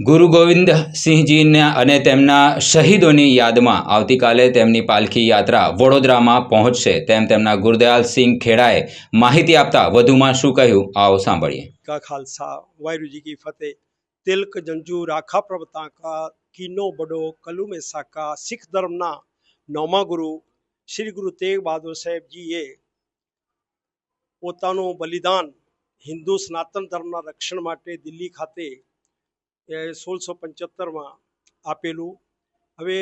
ગુરુ ગોવિંદ સિંહજીના અને તેમના શહીદોની યાદમાં આવતીકાલે તેમની પાલખી યાત્રા વડોદરામાં પહોંચશે. તેમ તેમના ગુરદયાલસિંહ ખેડાએ માહિતી આપતા વધુમાં શું કહ્યું, આવો સાંભળીએ. કા ખાલસા વાયરુજી કી ફતેહ. તિલક જંજુ રાખા પ્રવતા કા, કિનો બડો કલુમે સાકા, શીખ ધર્મના નવમા ગુરુ, શ્રી ગુરુ તેગ બહાદુર સાહેબજીએ પોતાનું બલિદાન હિન્દુ સનાતન ધર્મના રક્ષણ માટે દિલ્હી ખાતે એ સોળસો પંચોતેરમાં આપેલું. હવે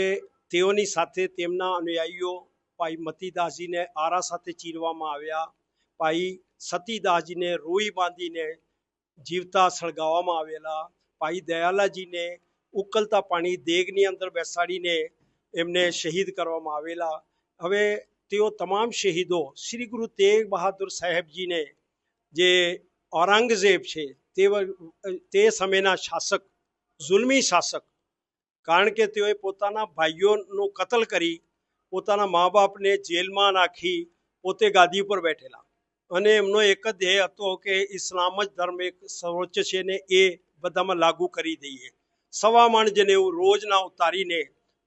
તેઓની સાથે તેમના અનુયાયીઓ ભાઈ મતીદાસજીને આરા સાથે ચીરવામાં આવ્યા. ભાઈ સતીદાસજીને રોઈ બાંધીને જીવતા સળગાવવામાં આવેલા. ભાઈ દયાલાજીને ઉકલતા પાણી દેગની અંદર બેસાડીને એમને શહીદ કરવામાં આવેલા. હવે તેઓ તમામ શહીદો શ્રી ગુરુ તેગ બહાદુર સાહેબજીને જે ઔરંગઝેબ છે તે તે સમયના શાસક જુલ્મી શાસક. કારણ કે તેઓએ પોતાના ભાઈઓનું કતલ કરી, પોતાના મા બાપને જેલમાં નાખી, પોતે ગાદી ઉપર બેઠેલા. અને એમનો એક જ ધ્યેય હતો કે ઇસ્લામ જ ધર્મ એક સર્વોચ્ચ છે ને એ બધામાં લાગુ કરી દઈએ. સવા માણ જેને એવું રોજના ઉતારીને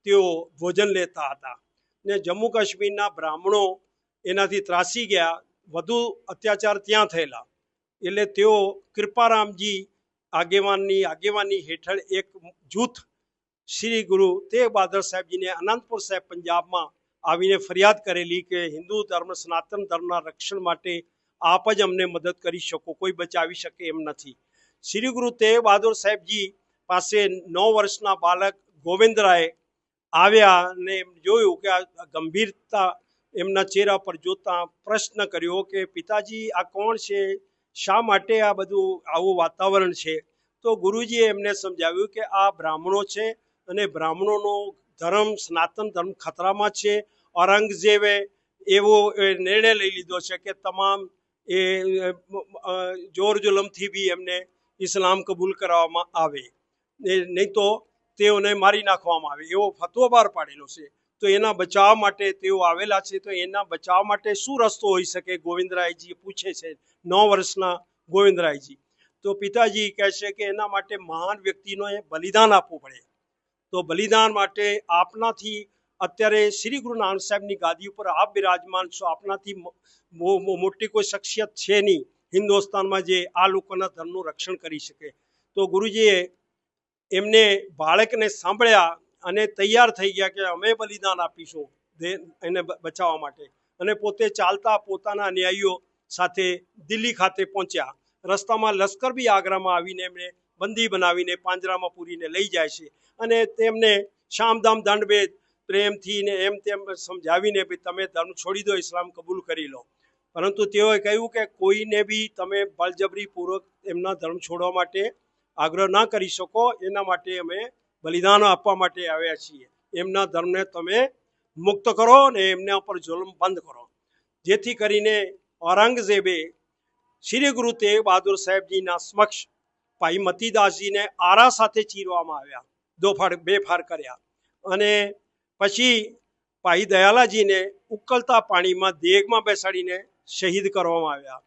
તેઓ ભોજન લેતા હતા. ને જમ્મુ કાશ્મીરના બ્રાહ્મણો એનાથી ત્રાસી ગયા, વધુ અત્યાચાર ત્યાં થયેલા. એટલે તેઓ કૃપારામજી આગેવાનની આગેવાની હેઠળ એક જૂથ શ્રી ગુરુ તેગ બહાદર સાહેબજીને અનંતપુર સાહેબ પંજાબમાં આવીને ફરિયાદ કરેલી કે હિન્દુ ધર્મ, સનાતન ધર્મના રક્ષણ માટે આપ જ અમને મદદ કરી શકો, કોઈ બચાવી શકે એમ નથી. શ્રી ગુરુ તેગ બહાદુર સાહેબજી પાસે નવ વર્ષના બાળક ગોવિંદરાય આવ્યા અને એમ જોયું કે આ ગંભીરતા એમના ચહેરા પર જોતા પ્રશ્ન કર્યો કે, પિતાજી, આ કોણ છે? શા માટે આ બધું આવું વાતાવરણ છે? તો ગુરુજીએ એમને સમજાવ્યું કે આ બ્રાહ્મણો છે અને બ્રાહ્મણોનો ધર્મ, સનાતન ધર્મ ખતરામાં છે. ઔરંગઝેબે એવો એ નિર્ણય લઈ લીધો છે કે તમામ એ જોર જુલમથી બી એમને ઇસ્લામ કબૂલ કરાવવામાં આવે. નહીં તો તેઓને મારી નાખવામાં આવે એવો ફતવો બહાર પાડેલો છે. તો એના બચાવ માટે તેઓ આવેલા છે. તો એના બચાવ માટે શું રસ્તો હોઈ શકે? ગોવિંદરાયજી પૂછે છે નવ વર્ષના ગોવિંદરાયજી. તો પિતાજી કહે છે કે એના માટે મહાન વ્યક્તિનો એ બલિદાન આપવું પડે. તો બલિદાન માટે આપનાથી અત્યારે શ્રી ગુરુ નાનક સાહેબની ગાદી ઉપર આપ બિરાજમાન છો. આપનાથી મોટી કોઈ શખ્સિયત છે નહીં. હિન્દુસ્તાનમાં જે આ લોકોના ધર્મનું રક્ષણ કરી શકે. તો ગુરુજીએ એમને બાળકને સાંભળ્યા અને તૈયાર થઈ ગયા કે અમે બલિદાન આપીશું એને બચાવવા માટે. અને પોતે ચાલતા પોતાના ન્યાયીઓ સાથે દિલ્હી ખાતે પહોંચ્યા. રસ્તામાં લશ્કર બી આગ્રામાં આવીને એમને બંદી બનાવીને પાંજરામાં પૂરીને લઈ જાય છે. અને તેમને શામધામ દંડભેદ, પ્રેમથી ને એમ તેમ સમજાવીને ભાઈ તમે ધર્મ છોડી દો, ઇસ્લામ કબૂલ કરી લો. પરંતુ તેઓએ કહ્યું કે કોઈને બી તમે બળજબરીપૂર્વક એમના ધર્મ છોડવા માટે આગ્રહ ના કરી શકો. એના માટે અમે બલિદાન આપવા માટે આવ્યા છીએ. એમના ધર્મને તમે મુક્ત કરો અને એમના ઉપર જુલમ બંધ કરો. જેથી કરીને ઔરંગઝેબે શ્રી ગુરુ તેગ બહાદુર સાહેબજીના સમક્ષ ભાઈ મતીદાસજીને આરા સાથે ચીરવામાં આવ્યા દો ફાડ બે ફાડ કર્યા અને પછી ભાઈ દયાલાજીને ઉકળતા પાણીમાં દેગમાં બેસાડીને શહીદ કરવામાં આવ્યા.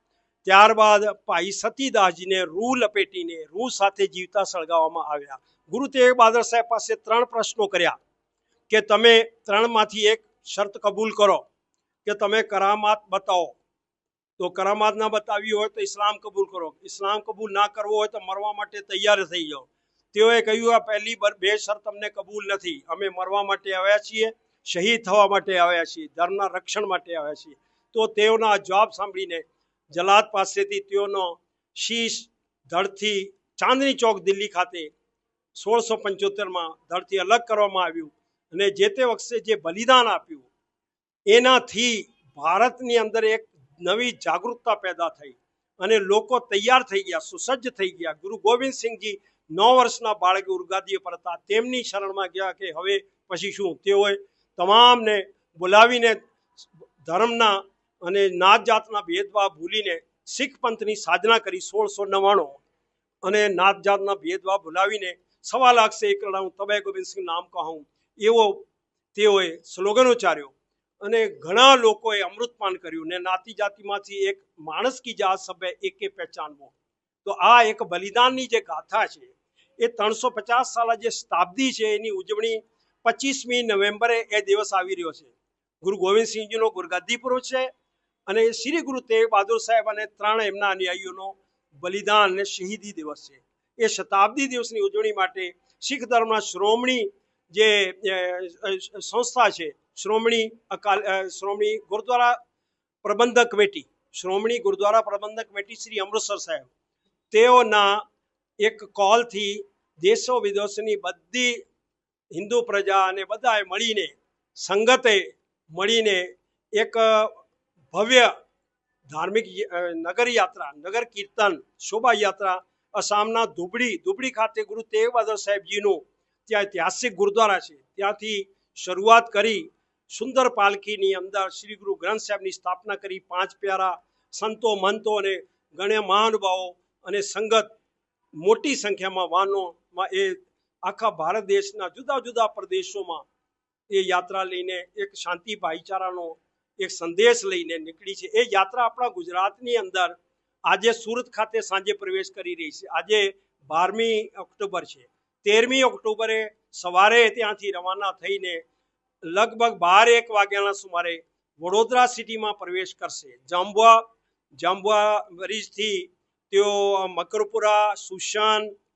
ત્યારબાદ ભાઈ સતીદાસજીને રૂ લપેટીને રૂ સાથે જીવતા સળગાવવામાં આવ્યા. ગુરુ તેગ બહાદર સાહેબ પાસે ત્રણ પ્રશ્નો કર્યા કે તમે ત્રણમાંથી એક શરત કબૂલ કરો, કે તમે કરામાત બતાવો. તો કરામાત ના બતાવી હોય તો ઇસ્લામ કબૂલ કરો. ઇસ્લામ કબૂલ ના કરવો હોય તો મરવા માટે તૈયાર થઈ જાઓ. તેઓએ કહ્યું, આ પહેલી બે શરત અમને કબૂલ નથી. અમે મરવા માટે આવ્યા છીએ, શહીદ થવા માટે આવ્યા છીએ, ધર્મના રક્ષણ માટે આવ્યા છીએ. તો તેઓના જવાબ સાંભળીને જલાદ પાસેથી તેઓનો શીશ ધડથી ચાંદની ચોક દિલ્હી ખાતે સોળસો પંચોતેરમાં ધડથી અલગ કરવામાં આવ્યું અને જે તે વખતે જે બલિદાન આપ્યું, એનાથી ભારતની અંદર એક નવી જાગૃતતા પેદા થઈ અને લોકો તૈયાર થઈ ગયા, સુસજ્જ થઈ ગયા. ગુરુ ગોવિંદસિંહજી નવ વર્ષના બાળક ઉરગાદીએ પર હતા તેમની શરણમાં ગયા કે હવે પછી શું? તેઓએ તમામને બોલાવીને ધર્મના અને નાત જાતના ભેદભાવ ભૂલીને શીખ પંથની સાધના કરી સોળસો નવ્વાણું. અને નાત જાતના ભેદભાવ ભૂલાવીને સવા લાખ એક હું તબે ગોવિંદ સિંહ નામ કહું. એવો તેઓએ સ્લોગન ઉચ્ચાર્યો. અને ઘણા લોકોએ અમૃતપાન કર્યું ને નાતી જાતિમાંથી એક માણસ કી જાત સભ્ય એકે પહેચાનવો. તો આ એક બલિદાનની જે ગાથા છે, એ ત્રણસો પચાસ સાલા જે શતાબ્દી છે, એની ઉજવણી પચીસમી નવેમ્બરે એ દિવસ આવી રહ્યો છે. ગુરુ ગોવિંદસિંહજીનો ગુરગાદી પૂર્વ છે અને શ્રી ગુરુ તેગ બહાદુર સાહેબ અને ત્રણ એમના અનુયાયીઓનો બલિદાન અને શહીદી દિવસ છે. એ શતાબ્દી દિવસની ઉજવણી માટે શીખ ધર્મના શ્રોમણી જે સંસ્થા છે, શ્રોમણી અકાલ શ્રોમણી ગુરુદ્વારા પ્રબંધક કમિટી શ્રોમણી ગુરુદ્વારા પ્રબંધક કમિટી શ્રી અમૃતસર સાહેબ, તેઓના એક કોલથી દેશો વિદેશોની બધી હિન્દુ પ્રજા અને બધાએ મળીને, સંગતે મળીને એક ભવ્ય ધાર્મિક નગર યાત્રા નગર કીર્તન, શોભાયાત્રા આસામના ધુબડી ધુબડી ખાતે ગુરુ તેગ બહાદુર સાહેબજીનું ત્યાં ઐતિહાસિક ગુરુદ્વારા છે. ત્યાંથી શરૂઆત કરી સુંદર પાલખીની અંદર શ્રી ગુરુ ગ્રંથ સાહેબની સ્થાપના કરી પાંચ પ્યારા સંતો, મંતો અને ગણ્યા મહાનુભાવો અને સંગત મોટી સંખ્યામાં વાહનોમાં એ આખા ભારત દેશના જુદા જુદા પ્રદેશોમાં એ યાત્રા લઈને એક શાંતિ ભાઈચારાનો એક સંદેશ લઈને નીકળી છે. એ યાત્રા આપણા ગુજરાતની અંદર આજે સુરત ખાતે સાંજે પ્રવેશ કરી રહી છે. આજે બારમી ઓક્ટોબર છે. તેરમી ઓક્ટોબરે સવારે ત્યાંથી રવાના થઈને લગભગ બાર એક વાગ્યાના સુમારે વડોદરા સિટીમાં પ્રવેશ કરશે. જાંબુઆ જાંબુઆ બ્રિજથી તેઓ મકરપુરા, સુશાન